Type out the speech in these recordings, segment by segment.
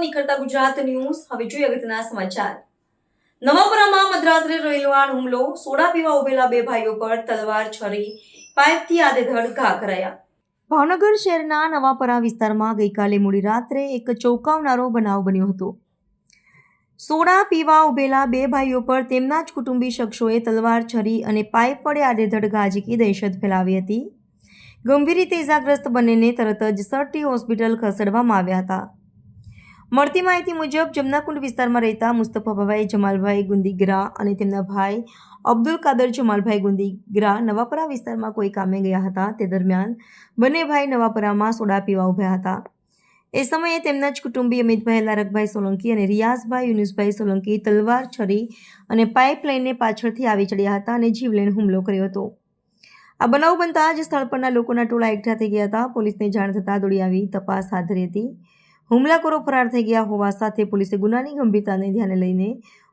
નિખરતા Gujarat news. હવે જોઈએ અગત્યના સમાચાર. નવાપરામાં મધરાત્રે રેલવાણ હુમલો સોડા પીવા ઉભેલા બે ભાઈઓ પર તલવાર છરી પાઇપથી આડેધડ ઘા કરાયા. ભાવનગર શહેરના નવાપરા વિસ્તારમાં ગઈકાલે મોડી રાત્રે એક ચોંકાવનારો બનાવ બન્યો હતો. સોડા પીવા ઉભેલા બે ભાઈઓ પર તેમના જ કુટુંબી શખ્સોએ તલવાર છરી અને પાઇપ વડે આડેધડ ઘા દહેશત ફેલાવી હતી. ગંભીર રીતે ઇજાગ્રસ્ત બંનેને તરત જ સરટી હોસ્પિટલ ખસેડવામાં આવ્યા હતા. મળતી માહિતી મુજબ જમનાકુંડ વિસ્તારમાં રહેતા મુસ્તફાભાઈ જમાલભાઈ ગુંદીગરા અને તેમના ભાઈ અબ્દુલ કાદર જમાલભાઈ ગુંદીગરા નવાપરા વિસ્તારમાં કોઈ કામે ગયા હતા. તે દરમિયાન બંને ભાઈ નવાપરામાં સોડા પીવા ઉભ્યા હતા. એ સમયે તેમના જ કુટુંબી અમિતભાઈ લારકભાઈ સોલંકી અને રિયાઝભાઈ યુનુસભાઈ સોલંકી તલવાર છરી અને પાઇપ લઈને પાછળથી આવી ચડ્યા હતા અને જીવલેણ હુમલો કર્યો હતો. આ બનાવ બનતા જ સ્થળ પરના લોકોના ટોળા એકઠા થઈ ગયા હતા. પોલીસને જાણ થતાં દોડી આવી તપાસ હાથ ધરી હતી. હુમલાખોરો ફરાર થઈ ગયા હોવા સાથે પોલીસે ગુનાની ગંભીરતાને ધ્યાને લઈને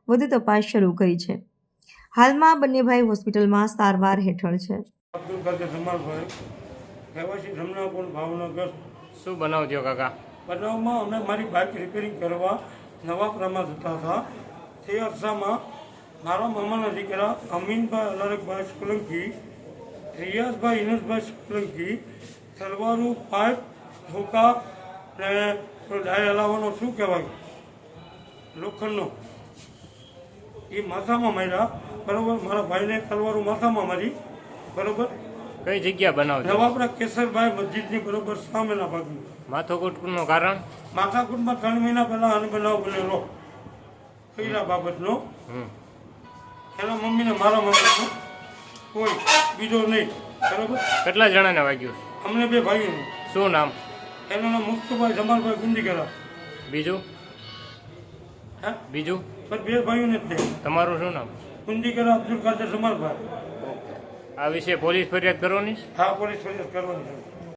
વધુ તપાસ શરૂ કરી છે. હાલમાં બંને ભાઈ હોસ્પિટલમાં સારવાર હેઠળ છે. શું બનાવ થયો કાકા? બનાવમાં અમે મારી બાઇક રિપેરિંગ કરવા નવાપરામાં જતા હતા. તે અરસામાં મારા મામાના દીકરા અમીનભાઈ અલરકભાઈ સોલંકી રિયાઝભાઈ ઇનસભાઈ સોલંકી તલવારું પાઇપ ધોકા ને ડાય હલાવવાનો શું કહેવાય? લોખંડનો. એ માથામાં માર્યા બરોબર? મારા ભાઈને તલવારું માથામાં મારી બરોબર? કઈ જગ્યા બનાવ થયો નવાપરા કેસરભાઈ મસ્જિદની બરોબર સામેના ભાગમાં માથાકૂટનું કારણ? માથાકૂટમાં ત્રણ મહિના પહેલા અનબનાવ બનાવ બનેલો. કઈરા બાબતનો. એના મમ્મીને મારા મમ્મીનો કોઈ બીજો નહીં. બરોબર? કેટલા જણાને વાગ્યું? અમને બે ભાઈઓનું. શું નામ? એનું નામ મુક્તભાઈ જમાલભાઈ ગુંદીગરા બીજું? હા? બીજું? પણ બે ભાઈઓને જ તે તમારું શું નામ? ગુંદીગરા અબ્દુલ કાદર જમાલભાઈ. આ વિશે પોલીસ ફરિયાદ કરવાની હા પોલીસ ફરિયાદ કરવાની છે.